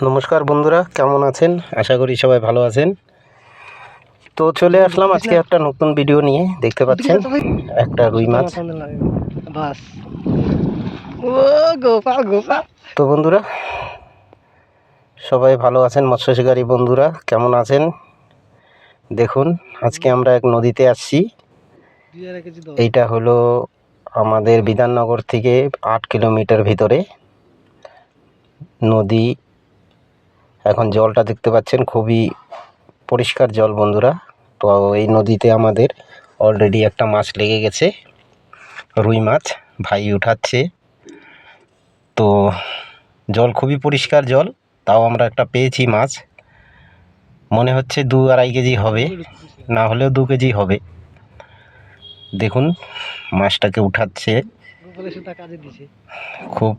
নমস্কার বন্ধুরা কেমন আছেন? আশা করি সবাই ভালো আছেন। তো চলে আসলাম আজকে একটা নতুন ভিডিও নিয়ে দেখতে পাচ্ছেন? একটা রুই মাছ। তো বন্ধুরা সবাই ভালো আছেন? মৎস্য শিকারী বন্ধুরা কেমন আছেন? দেখুন আজকে আমরা এক নদীতে আসছি। এইটা হলো আমাদের বিধাননগর থেকে আট কিলোমিটার ভিতরে নদী এখন জলটা দেখতে পাচ্ছেন খুবই পরিষ্কার জল বন্ধুরা। তো এই নদীতে আমাদের অলরেডি একটা মাছ লেগে গেছে রুই মাছ। ভাই উঠাচ্ছে। তো জল খুবই পরিষ্কার জল তাও আমরা একটা পেয়েছি মাছ। মনে হচ্ছে দু আড়াই কেজি হবে না হলেও দু কেজি হবে। দেখুন মাছটাকে উঠাচ্ছে। খুব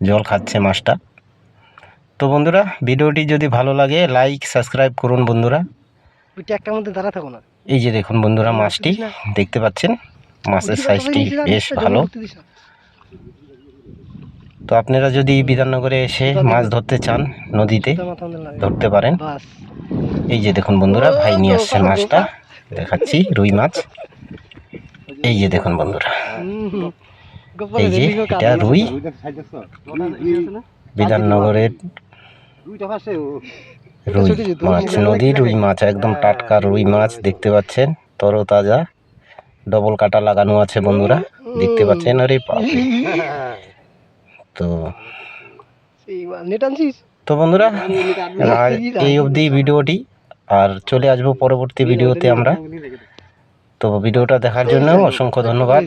জল খাচ্ছে মাছটা। তো বন্ধুরা ভিডিওটি যদি ভালো লাগে লাইক সাবস্ক্রাইব করুন বন্ধুরা। ওইটা একটার মধ্যে দাঁড়া থাকো না। এই যে দেখুন বন্ধুরা মাছটি দেখতে পাচ্ছেন? মাছের সাইজটি বেশ ভালো। তো আপনারা যদি বিধাননগরে এসে মাছ ধরতে চান নদীতে ধরতে পারেন। এই যে দেখুন বন্ধুরা ভাই নিয়ে আসছে মাছটা। দেখাচ্ছি রুই মাছ। এই যে দেখুন বন্ধুরা। এই যে এটা রুই বিধাননগরের রুই মাছ নদীর রুই মাছ একদম টাটকা রুই মাছ দেখতে পাচ্ছেন? তরতাজা ডবল কাটা লাগানো আছে বন্ধুরা দেখতে পাচ্ছেন? আরে। তো তো বন্ধুরা আর এই অবধি ভিডিওটি আর চলে আসব পরবর্তী ভিডিওতে আমরা। তো ভিডিওটা দেখার জন্য অসংখ্য ধন্যবাদ।